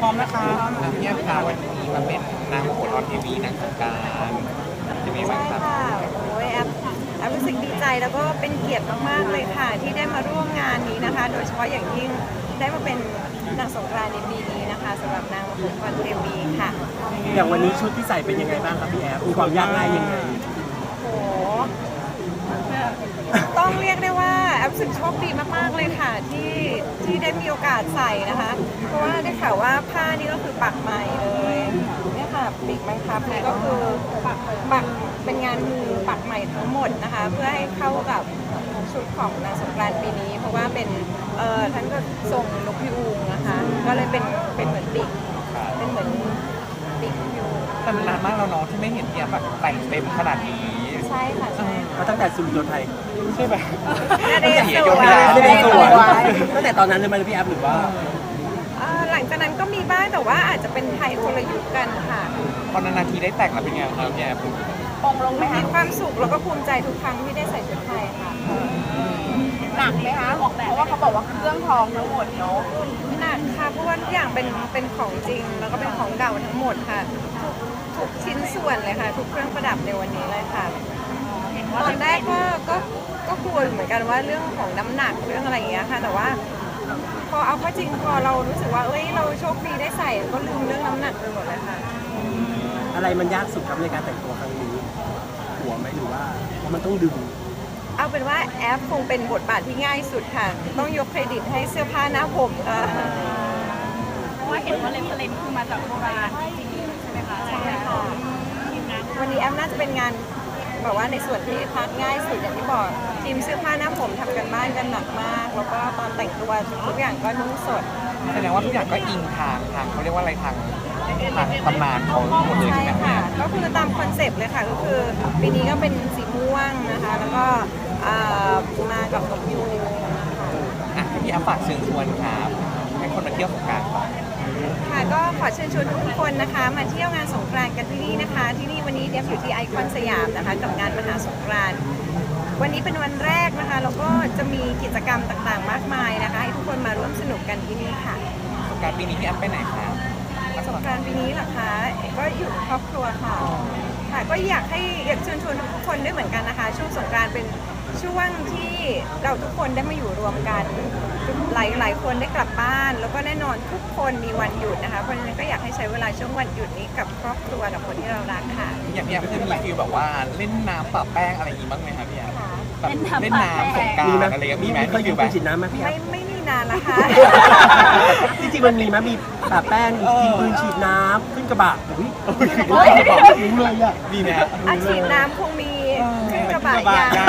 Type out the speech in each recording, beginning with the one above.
พร้อมนะคะพี่แอฟคะวันนี้มาเป็นนางโหดออนทีวีนางสงการจะมีบ้างใช่ครับค่ะโอ้ยแอปแอปรู้สึกดีใจแล้วก็เป็นเกียรติมากๆเลยค่ะ ที่ได้มาร่วมงานนี้นะคะ โดยเฉพาะอย่างยิ่งได้มาเป็นนางสงกรานต์ในปีนี้นะคะสำหรับนางมงคลเทวีค่ะ อย่างวันนี้ชุดที่ใส่เป็นยังไงบ้างครับพี่แอฟมีความยากง่ายยังไง โอ้โหต้องเรียกได้ว่าแอปรู้ สึกโชคดีมากๆเลยค่ะที่ที่ได้มีโอกาสใส่นะคะ เพราะว่าได้ข่าวว่าผ้านี่ก็คือปักใหม่เลยเนี่ยค่ะปีกบังคับนี่ก็คือปักปักเป็นงานมือปักใหม่ทั้งหมดนะคะ เพื่อให้เข้ากับชุดของนางสงกรานต์ปีนี้ เพราะว่าเป็นเอ่อท่านก็ทรงนกยูงนะคะ ก็เลยเป็นเป็นเหมือนปีกเป็นเหมือนปีกนกยูงแต่นานมากแล้วเน้องที่ไม่เห็นพี่แอฟแบบแต่งเต็มขนาดนี้ ช่ค่ะใช่ค่ะมาตั้งแต่สุริโยไทยใช่ไหมณเดชน์เสียสยวกยไม่ได้ไม่ได้สวยณเดชน์ตั้งแต่ตอนนั้นเลยไหมพี่แอฟหรือว่าเอ่อหลังจากนั้นก็มีบ้างแต่ว่าอาจจะเป็นไทยคนละยุคกันค่ะตอนนานๆทีได้แต่งแล้วเป็นไงครับพี่แอฟองลงไหมมีความสุขแล้วก็ภูมิใจทุกครั้งที่ได้ใส่ชุดไทยค่ะหนักไหมคะเพราะว่าเขาบอกว่าเครื่องทองทั้งหมดเนาะหนักค่ะเพราะว่าทุกอย่างเป็นเป็นของจริง แล้วก็เป็นของเก่าทั้งหมดค่ะทุกทุกชิ้นส่วนเลยค่ะ ทุกเครื่องประดับในวันนี้เลยค่ะ ตอนแรกก็ก็ก็กลัวอยู่เหมือนกันว่าเรื่องของน้ำหนักเรื่องอะไรอย่างเงี้ยค่ะ แต่ว่า พอเอาเข้าจริงพอเรารู้สึกว่าเอ้ยเราโชคดีได้ใส่ก็ลืมเรื่องน้ำหนักไปหมดเลยค่ะ อะไรมันยากสุดครับในการแต่งตัวครั้งนี้ หัวไหมหรือว่าเพราะมันต้องดึงเอาเป็นว่าแอปคงเป็นบทบาทที่ง่ายสุดค่ะ ต้องยกเครดิตให้เสื้อผ้าหน้าผมค่ะเพราะว่าเห็นว่าเลนส์เลนคือมาจากโบราณจริงๆใช่ไหมคะใช่ค่ะวันนี้แอปน่าจะเป็นงาน แบบว่าในส่วนที่พักง่ายสุดอย่างที่บอกทีมเสื้อผ้าหน้าผมทำกันบ้านกันหนักมาก แล้วก็ตอนแต่งตัวทุกอย่างก็นุ่งสด แสดงว่าทุกอย่างก็อิงทางทางเขาเรียกว่าอะไรทางทางตำนานเขาหมดเลยใช่ใช่ไหมค่ะพี่แอฟก็คือตามคอนเซปต์เลยค่ะ ก็คือปีนี้ก็เป็นสีม่วงนะคะ แล้วก็อ่ามากับนกยูงค่ะอะให้พี่แอฟฝากเชิญชวนครับให้คนมาเที่ยวสงกรารก่อน ค่ะก็ขอเชิญชวนทุกคนนะคะ มาเที่ยวงานสงกรานต์กันที่นี่นะคะ ที่นี่วันนี้เดฟอยู่ที่ไอคอนสยามนะคะ กับงานมหาสงกรานต์วันนี้เป็นวันแรกนะคะแล้วก็จะมีกิจกรรมต่างๆ มากมายนะคะ ให้ทุกคนมาร่วมสนุกกันที่นี่ค่ะสงกรารปีนี้พี่แอฟไปไหนครับสงกรานต์ปีนี้เหรอคะก็อยู่กับครอบครัวค่ะ ค่ะ ก็อยากให้อยากเชิญชวนทุกคนด้วยเหมือนกันนะคะ ช่วงสงกรานต์เป็นช่วงที่เราทุกคนได้มาอยู่รวมกัน หลายหลายคนได้กลับบ้าน แล้วก็แน่นอนทุกคนมีวันหยุดนะคะ เพราะฉะนั้นก็อยากให้ใช้เวลาช่วงวันหยุดนี้กับครอบครัวกับคนที่เรารักค่ะ อย่างพี่แอฟเคยมีฟิลแบบว่าเล่นน้ำปะแป้งอะไรอย่างงี้บ้างไหมครับพี่แอฟค่ะแบบเล่นน้ำสงกรารอะไรอย่างงี้มีไหมเคยมียืฟิมลไหมปืนฉีดน้ำไหมพี่แอไม่ฟไม่ นานละค่ะจริงๆมันมีไหมมีปะแป้งยิงปืนฉีดน้ำขึ้นกระบะอุ้ยรู้เลยอะมีไหมฮะอาฉีดน้ำคงมีกระบะกระบะยางยาง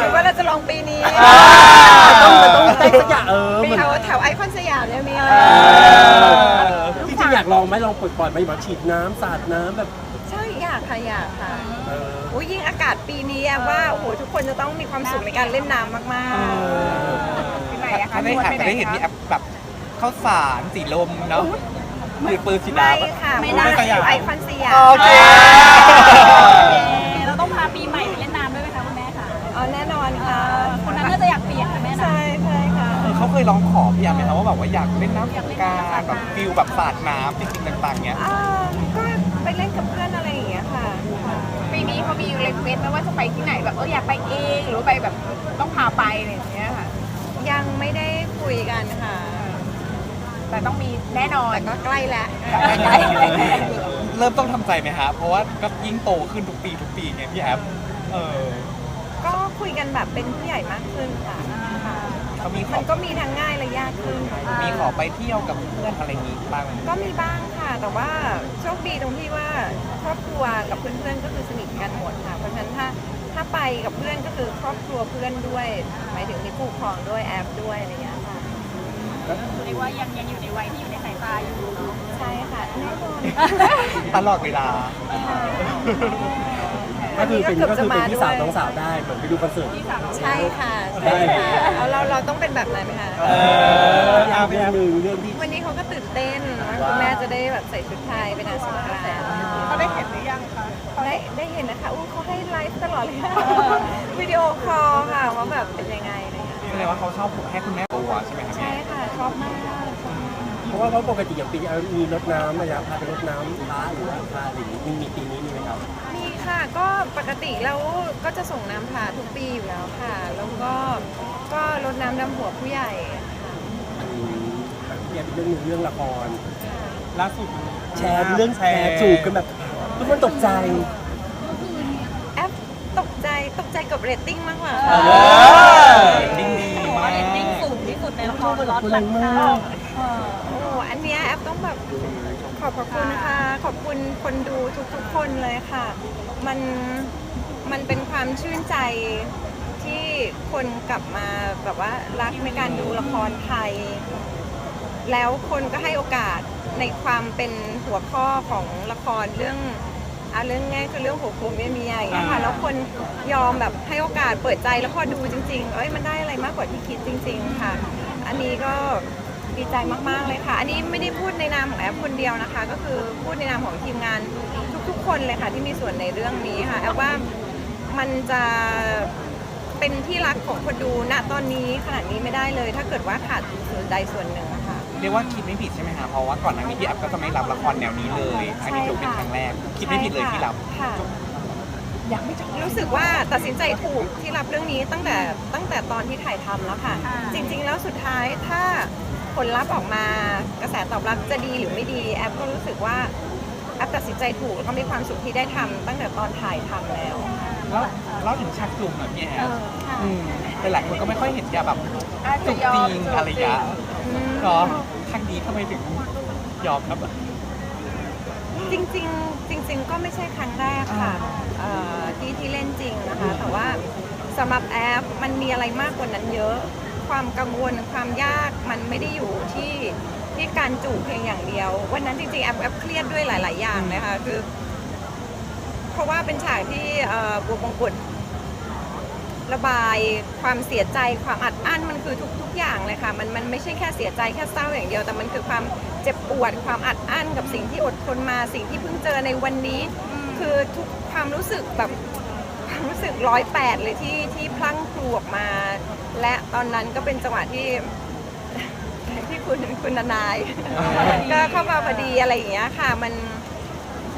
หรือว่าเราจะลองปีนี้ต้องมันต้องเต้นสักอย่างเออปีมันเอาแถวไอคอนสยามเนี่ยมีจริงๆอยากลองไหมลองปล่อยๆไหมแบบฉีดน้ำสาดน้ำแบบใช่อยากค่ะอยากค่ะเออโอ้ยยิ่งอากาศปีนี้อะว่าโอ้โหทุกคนจะต้องมีความสุขในการเล่นน้ำมากที่ไหนอะคะถ้าได้อาจจะได้เห็นพี่แอฟแบบข้าวสารสีลมเนาะถือปืนฉีดๆไม่น้ำค่ะไม่เพราะน่าว่าอยู่ไอคอนสยามโอเคเราต้องพาปีใหม่ไปเล่นน้ำด้วยไหมคะคุณแม่คะอ๋อแน่นอนค่ะคนนั้นน่าจะอยากเปลี่ยนนะแม่นะใช่ใช่ค่ะเขาเคยร้องขอพี่แอฟไหมครับว่าแบบว่าอยากเล่นน้ำสงกรารแบบฟิลแบบสาดน้ำจริงๆต่างๆเงี้ยอ่าก็ไปเล่นกับเพื่อนอะไรอย่างเงี้ยค่ะปีนี้ เขามีเรคเวสไหมว่าจะไปที่ไหนแบบเอออยากไปเองหรือว่าไปแบบต้องพาไปอะไรอย่างเงี้ยค่ะ ยังไม่ได้คุยกันค่ะ แต่ต้องมีแน่นอนแต่ก็ใกล้แล้วเริ่มต้องทำใจไหมฮะ เพราะว่าก็ยิ่งโตขึ้นทุกปีทุกปีไงพี่แอฟเออก็คุยกันแบบเป็นผู้ใหญ่มากขึ้นค่ะค่ะ เขามีขมัอนก็มีทั้งง่ายและยากขึ้น มีขอไปเที่ยวกับเพื่อนอะไรอย่างงี้บ้างไหมก็มีบ้าง ค่ะ แต่ว่าโชคดีตรงที่ว่าครอบครัวกับเพื่อนๆก็คือสนิทกันหมดค่ะ เพราะฉะนั้นถ้าถ้าไปกับเพื่อนก็คือครอบครัวเพื่อนด้วยหมายถึงมีผู้ปกครองด้วยแอปด้วยอะไรอย่างเงี้ยค่ะเรียกว่ายังยังอยู่ในวัยที่อยู่ในสายตาอยู่เนาะใช่ค่ะแน่นอนตลอดเวลา ก็คือเป็นกืบก็จะคือเป็นมาพี่ด้วยสาวน้องสาวได้เหมือนไปดูคอนเสิร์ต ใช่ค่ะใช่ค่ะเอาเราเราต้องเป็นแบบนั้นไหมคะเออเอาเรื่องหนึ่งเรื่องที่วันนี้เขาก็ตื่นเต้นว่าคุณแม่จะได้แบบใส่ชุดไทยเป็นนางสงกรานต์เขาได้เห็นหรือยังคะได้ได้เห็นนะคะอู้เขาให้ไลฟ์ตลอดเลยค่ะวิดีโอคอลค่ะว่าแบบเป็นยังไงอะไรเงี้ยแสดงว่าเขาชอบให้คุณแม่ตัวใช่ไหมครับใช่เนี่ยค่ะชอบมากชอบมากเพราะว่าเพราะปกติอย่างปีนี้มีรถน้ำนะครับพาไปรถน้ำพระหรือว่าพาหรือมีมีปีนี้มีไหมครับมี ค่ะก็ปกติแล้วก็จะส่งน้ำพระทุกปีอยู่แล้วค่ะ แล้วก็ก็รดน้ำดำหัวผู้ใหญ่ค่ะอืมเนี่ยเป็นเรื่องหนึ่งเรื่องละคร ล่าสุดแชร์เรื่องแชร์จูบกันแบบทุกคนตกใจแอปตกใจตกใจกับเรตติ้งมากกว่าเอค่ะอดิ้งดีมากสูงที่สุดในละครร้อนแรงมากโอ้อันเนี้ยแอปต้องแบบ ขอบพระคุณค่ะขอบคุณคนดูทุกๆคนเลยค่ะ มันมันเป็นความชื่นใจที่คนกลับมาแบบว่ารักในการดูละครไทย แล้วคนก็ให้โอกาสในความเป็นหัวข้อของละครเรื่องอะเรื่องง่ายคือเรื่องหัวโขมเมียเมียอย่างเงี้ยค่ะแล้วคนยอมแบบให้โอกาสเปิดใจแล้วพอดูจริง ๆ เอ้ยมันได้อะไรมากกว่าที่คิดจริง ๆ ค่ะ อันนี้ก็ ดีใจมาก ๆ เลยค่ะ อันนี้ไม่ได้พูดในนามของแอปคนเดียวนะคะ ก็คือพูดในนามของทีมงานทุก ๆ คนเลยค่ะ ที่มีส่วนในเรื่องนี้ค่ะแอปว่ามันจะเป็นที่รักของคนดูณตอนนี้ขนาดนี้ไม่ได้เลย ถ้าเกิดว่าขาดส่วนใดส่วนหนึ่งอะค่ะ เรียกว่าคิดไม่ผิดใช่ไหมคะเพราะว่าก่อนหน้านี้พี่แอฟก็จะไม่รับละครแนวนี้เลย อันนี้ถือเป็นครั้งแรก คิดไม่ผิดเลยที่รับค่ะรู้สึกว่าตัดสินใจถูกที่รับเรื่องนี้ตั้งแต่ตั้งแต่ตอนที่ถ่ายทำแล้วค่ะ จริง ๆ แล้วสุดท้ายถ้า ผลลัพธ์ออกมากระแสตอบรับจะดีหรือไม่ดีแอปก็รู้สึกว่าแอปตัดสินใจถูกแล้วก็มีความสุขที่ได้ทำตั้งแต่ตอนถ่ายทำแล้ว แล้วเล่าถึงฉากจูบหน่อยพี่แอเอฟอค่ะอืมแต่หลายคนก็ไม่ค่อยเห็นแกแบบอาจจูจะบยอจมริงจูบอะไรอย่างเงี้ยอืมก็ทางนี้ทำไมถึงยอมครับจริงๆจริง ๆ ก็ไม่ใช่ครั้งแรกค่ะเอ่อที่ที่เล่นจริงนะคะ แต่ว่าสำหรับแอปมันมีอะไรมากกว่านั้นเยอะ ความกังวลความยากมันไม่ได้อยู่ที่ที่การจูบเพียงอย่างเดียว วันนั้นจริงๆแอปแอปเครียดด้วยหลาย ๆ อย่างเลยค่ะคือ เพราะว่าเป็นฉากที่บัวบงกุฎระบายความเสียใจความอัดอั้นมันคือทุกทุกอย่างเลยค่ะมันมันไม่ใช่แค่เสียใจแค่เศร้าอย่างเดียว แต่มันคือความเจ็บปวดความอัดอั้นกับสิ่งที่อดทนมาสิ่งที่เพิ่งเจอในวันนี้ คือทุกความรู้สึกแบบ สึกร้อยแปดเลยที่ที่พลั้งพลูออกมา และตอนนั้นก็เป็นจังหวะที่ ที่คุณคุณนาย ก็เข้ามาพอดีอะไรอย่างเงี้ยค่ะ มัน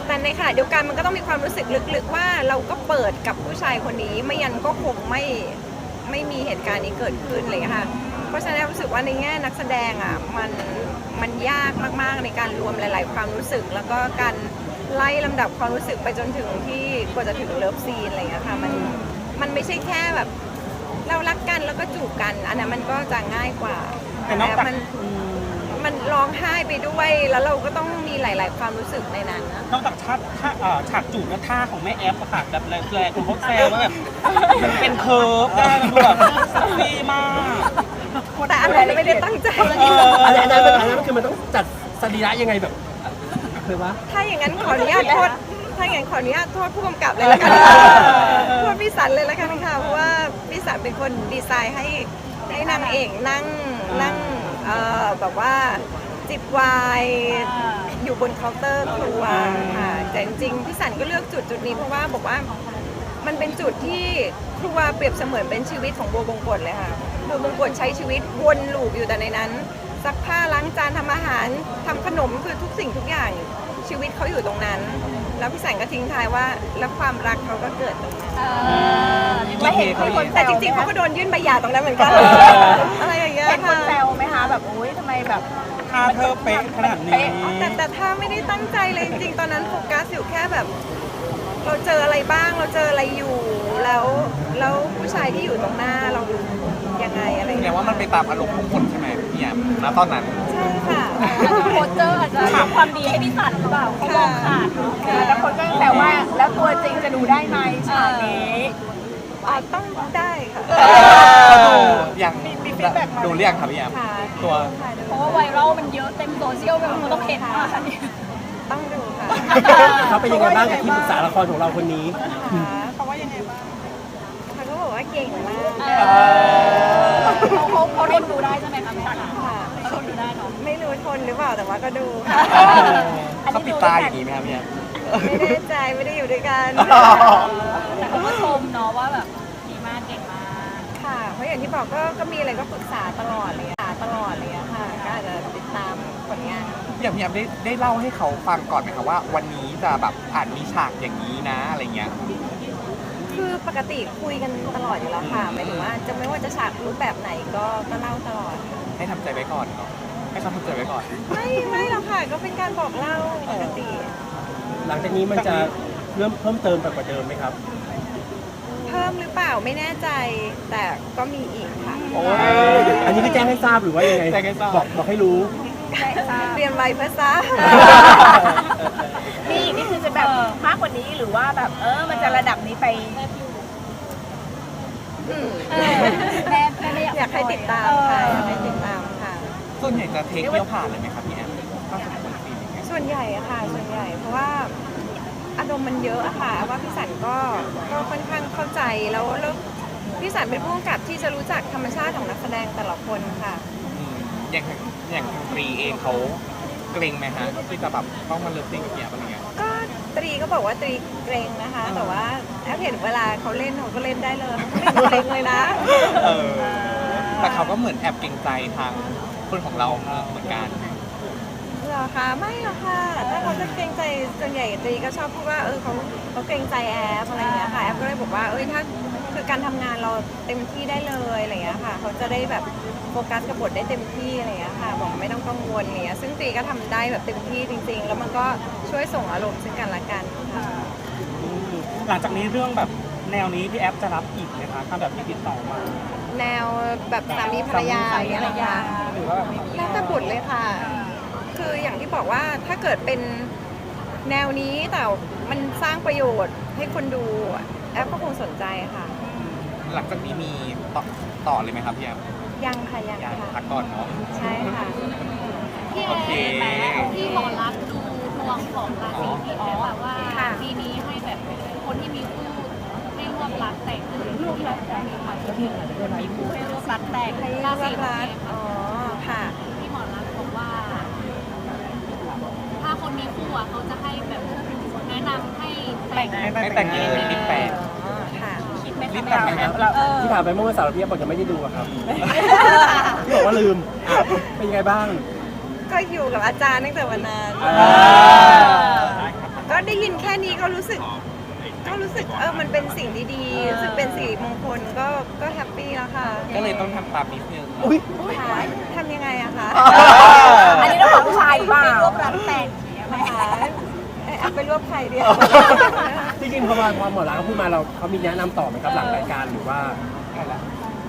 แต่ในขณะเดียวกันมันก็ต้องมีความรู้สึกลึกๆว่าเราก็เปิดกับผู้ชายคนนี้ไม่ยันก็คงไม่ไม่มีเหตุการณ์นี้เกิดขึ้นอะไรอย่างเลยค่ะ เพราะฉะนั้นรู้สึกว่าในแง่นักแสดงอะมันมันยากมากๆในการรวมหลาย ๆ ความรู้สึก แล้วก็การ ไล่ลำดับความรู้สึกไปจนถึงที่กว่าจะถึงเลิฟซีนอะไรอย่างเงี้ยค่ะมันมันไม่ใช่แค่แบบ เรารักกันแล้วก็จูบกัน อันนั้นมันก็จะง่ายกว่าแต่นอกจากมันมันร้องไห้ไปด้วยแล้วเราก็ต้องมีหลาย ๆ ความรู้สึกในนั้นนะนอกจากท่าท่าเอ่อฉากจูบและท่าของแม่แอฟอะค่ะแบบแรงๆคุณพวกแซวว่าแบบมันเป็นเคิร์ฟได้มันดูแบบเซ็กซี่มากแต่อันนั้นไม่ได้ตั้งใจ เอออันนั้นอันนั้นอันนั้นคือมันต้องจัดสรีระยังไงแบบ เคยปะถ้าอย่างนั้นขออนุญาตโทษถ้าอย่างนั้นขออนุญาตโทษผู้กำกับเลยละกันโทษพี่สันเลยละกันค่ะเพราะว่าพี่สันเป็นคนดีไซน์ให้ให้นางเอกนั่งนั่งเอ่อแบบว่าจิบไวายอยู่บนเคาน์เตอร์ครัวค่ะแต่จริงๆพี่สันก็เลือกจุดจุดนี้เพราะว่าบอกว่า มันเป็นจุดที่ครัวเปรียบเสมือนเป็นชีวิตของบัวบงกฎเลยค่ะบัวบงกฎใช้ชีวิตวนลูปอยู่แต่ในนั้น ซักผ้าล้างจานทำอาหารทำขนมคือทุกสิ่งทุกอย่างชีวิตเขาอยู่ตรงนั้น แล้วพี่แสงก็ทิ้งท้ายว่า แล้วความรักเขาก็เกิดตรงนั้นไม่เห็นมีคนแซแต่วจริงๆเขาก็โดนยื่นใบหย่าตรงนั้นเหมือนกันอะไรอย่างเงี้ยเห็นคนค่ะแซวไหมคะแบบโอ๊ยทำไมแบบท่าเธอเป๊ะขนาดนี้แต่แต่ถ้าไม่ได้ตั้งใจเลยจริงๆตอนนั้นโฟกัสอยู่แค่แบบ เราเจออะไรบ้างเราเจออะไรอยู่แล้วแล้วผู้ชายที่อยู่ตรงหน้าเรา ยังไงอะไรอย่างแปลเงี้ยว่ามันไปตามอารมณ์ของคนใช่ไหมพี่แอฟณตอนนั้น ใช่ค่ะโคเจอร์อาจจะทำความดีให้พี่สันหรือเปล่าเขามองขาดเนาะแล้วคนก็ยังแซวว่าแล้วตัวจริงจะดูได้ไหมฉากนี้อ๋อต้องได้ค่ะก็ดูยังดูเรียงครับพี่แอฟค่ะตัวค่ะดูเพราะว่าไวรัลมันเยอะเต็มโซเชียลไปหมดมันต้องเห็นว่าอันนี้ต้องดูค่ะ เขาเป็นยังไงบ้างกับที่ปรึกษาละครของเราคนนี้เขาว่ายังไงบ้าง เขาก็บอกว่าเก่งมากเขาเขาเขาทนดูได้ใช่ไหมคะพี่สันค่ะเขาทนดูได้เนาะไม่รู้ทนหรือเปล่าแต่ว่าก็ดูค่ะเขาปิดตาอย่างนี้ไหมครับพี่แอฟไม่ได้ใจไม่ได้อยู่ด้วยกัน แต่เขาก็ชมเนาะว่าแบบดีมากเก่งมากค่ะ เพราะอย่างที่บอกก็ก็มีอะไรก็ปรึกษาตลอดเลยค่ะตลอดเลยอะค่ะอย่างพี่แอฟได้ได้เล่าให้เขาฟังก่อนไหมคะว่า วันนี้จะแบบอาจมีฉากอย่างนี้นะอะไรเงี้ย คือปกติคุยกันตลอดอยู่แล้วค่ะหมายถึงว่าจะไม่ว่าจะฉากรูปแบบไหนก็ก็เล่าตลอด ให้ทำใจไว้ก่อนเนาะให้เขาทำใจไว้ก่อน ไม่ไม่หรอกค่ะก็เป็นการบอกเล่าปกติหลังจากนี้มันจะเริ่มเพิ่มเติมไปกว่าเดิมไหมครับ เพิ่มหรือเปล่าไม่แน่ใจ แต่ก็มีอีกค่ะโอ้ยอันนี้คือแจ้งให้ทราบหรือว่ายังไงแจ้งให้ทราบ บอกบอกให้รู้ เรียนไว้เพื่อทราบมีอีกนี่คือจะแบบมากกว่านี้หรือว่าแบบเออมันจะระดับนี้ไปอืมแม่แม่ไม่อยากให้ติดตามค่ะอยากให้ติดตามค่ะ ส่วนใหญ่จะเทคเที่ยวผ่านเลยไหมครับพี่แอฟถ้าสมมติซีนอย่างเงี้ยส่วนใหญ่อะค่ะ ส่วนใหญ่เพราะว่าอารมณ์มันเยอะอะค่ะ ว่าพี่สันก็ก็ค่อนข้างเข้าใจแล้วแล้วพี่สันเป็นผู้กำกับที่จะรู้จักธรรมชาติของนักแสดงแต่ละคนค่ะ อืมอย่าง อย่างทางตรีเองเขาเกรงไหมฮะที่จะแบบต้องมาเลิฟซีนกับพี่แอฟอะไรเงี้ย ก็ตรีก็บอกว่าตรีเกรงนะคะ แต่ว่าแอปเห็นเวลาเขาเล่นเขาก็เล่นได้เลยเขาไม่เกรงเลยนะเออ แต่เขาก็เหมือนแอบเกรงใจทางคนของเราเหมือนกันเหรอคะไม่หรอกค่ะถ้าเขาจะเกรงใจส่วนใหญ่ตรีก็ชอบพูดว่าเออเขาเขาเกรงใจแอปอะไรอย่างเงี้ยค่ะแอปก็เลยบอกว่าเอ้ยถ้าคือการทำงานเราเต็มที่ได้เลยอะไรอย่างเงี้ยค่ะ เขาจะได้แบบ โฟกัสกับบทได้เต็มที่อะไรอย่างเงี้ยค่ะ บอกไม่ต้องกังวลอะไรเงี้ยซึ่งตรีก็ทำได้แบบเต็มที่จริง ๆ แล้วมันก็ช่วยส่งอารมณ์ซึ่งกันและกันค่ะหลังจากนี้เรื่องแบบแนวนี้พี่แอฟจะรับอีกไหมคะถ้าแบบมีติดต่อมาแนวแบบสามีภรรยาอย่างเงี้ยนะคะหรือว่าแบบแล้วแต่บทเลยค่ะ คืออย่างที่บอกว่าถ้าเกิดเป็นแนวนี้แต่มันสร้างประโยชน์ให้คนดูแอปก็คงสนใจค่ะ หลังจากนี้มีต่อต่อเลยไหมครับพี่แอฟ ยังค่ะยังยังค่ะพักก่อนเนาะ ใช่ค่ะพี่โอเคแอฟที่หมอรักดูดวงของราศีที่แอฟแบบว่าค่ะปีนี้ให้แบบคนที่มีคู่ให้ร่วมรักแต่งร่วมรักแต่งมีคู่ให้ร่วมรักแต่งให้รารัศีกของรักแอฟอ๋อค่ะ ที่หมอรักบอกว่า ถ้าคนมีคู่อะเขาจะให้แบบแนะนำให้แต่งให้แต่งเลยรีบแต่งอ๋อค่ะ คิดไหมรีคะบแต่งไหมครับที่ถามไปเมื่อวันเสาร์พี่แอฟบอกยังไม่ได้ดูอะครับพี่บอกว่าลืมอะเป็นยังไงบ้าง ก็อยู่กับอาจารย์ตั้งแต่วันนั้นอ่าก็ได้ยินแค่นี้ก็รู้สึก ก็รู้สึกเออมันเป็นสิ่งดีๆรู้สึกเป็นสิริมงคลก็ก็แฮปปี้แล้วค่ะก็เลยต้องทำตามนิดนึงอุ้ยค่ะทำยังไงอะคะอันนี้ต้องบอกผู้ชายหรือเปล่าร่วมรักแต่งอย่างเงี้ยไหมค่ะ เอ้ยเอาไปรวบใครเดียวจริงๆพอมาพอหมอรักเขาพูดมาเราเขามีแนะนำต่อไหมครับหลังรายการหรือว่า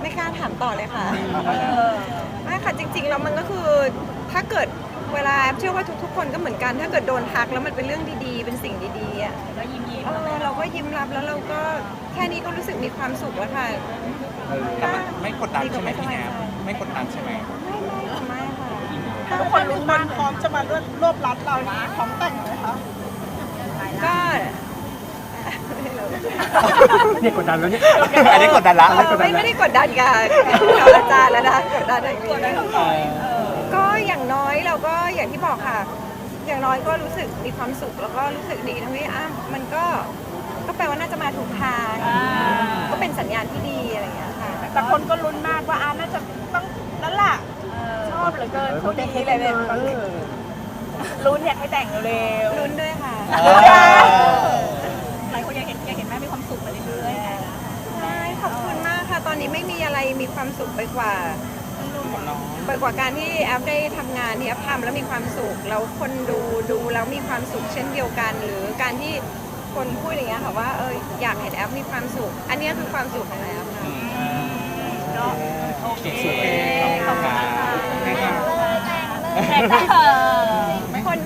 ไม่กล้าถามต่อเลยค่ะไม่ค่ะจริงๆแล้วมันก็คือถ้าเกิดเวลาเชื่อว่าทุก ๆ คนก็เหมือนกัน ถ้าเกิดโดนทักแล้วมันเป็นเรื่องดีๆ เป็นสิ่งดีๆอะก็ยิ้มยิ้มเออเราก็ยิ้มรับแล้วเราก็แค่นี้ก็รู้สึกมีความสุขแล้วค่ะแต่มันไม่กดดันใช่ไหมพี่แอฟไม่กดดันใช่ไหมไม่ไม่ค่ะไม่ค่ะ ทุกคนรู้มากพร้อมจะมารวบรวบรัดเรานี้พร้อมแต่งไหมคะ ก็เนี่ยกดดันแล้วเนี่ยอันนี้กดดันละเออไม่ไม่ได้กดดันกับกับอาจารย์แล้วนะกดดันอย่างนี้ก็อย่างน้อยเราก็อย่างที่บอกค่ะ อย่างน้อยก็รู้สึกมีความสุขแล้วก็รู้สึกดีทั้งที่อะมันก็ก็แปลว่าน่าจะมาถูกทางก็เป็นสัญญาณที่ดีอะไรอย่างเงี้ยค่ะแต่คนก็ลุ้นมากว่าอาน่าจะต้องนั่นแหละชอบเหลือเกินคนนี้เลยเนี่ยเออ ลุ้นอยากให้แต่งเร็วลุ้นด้วยค่ะหลายคนอยากเห็นอยากเห็นแม่มีความสุขไปเรื่อยๆไงใช่ขอบคุณมากค่ะ ตอนนี้ไม่มีอะไรมีความสุขไปกว่าของน้องไปกว่าการที่แอฟได้ทำงานที่แอฟทำแล้วมีความสุขแล้วคนดูดูแล้วมีความสุขเช่นเดียวกัน หรือการที่คนพูดอย่างเงี้ยค่ะว่าเอออยากเห็นแอฟมีความสุข อันเนี้ยคือความสุขของแอฟค่ะ โอเค ขอบคุณครับ แต่เถอคน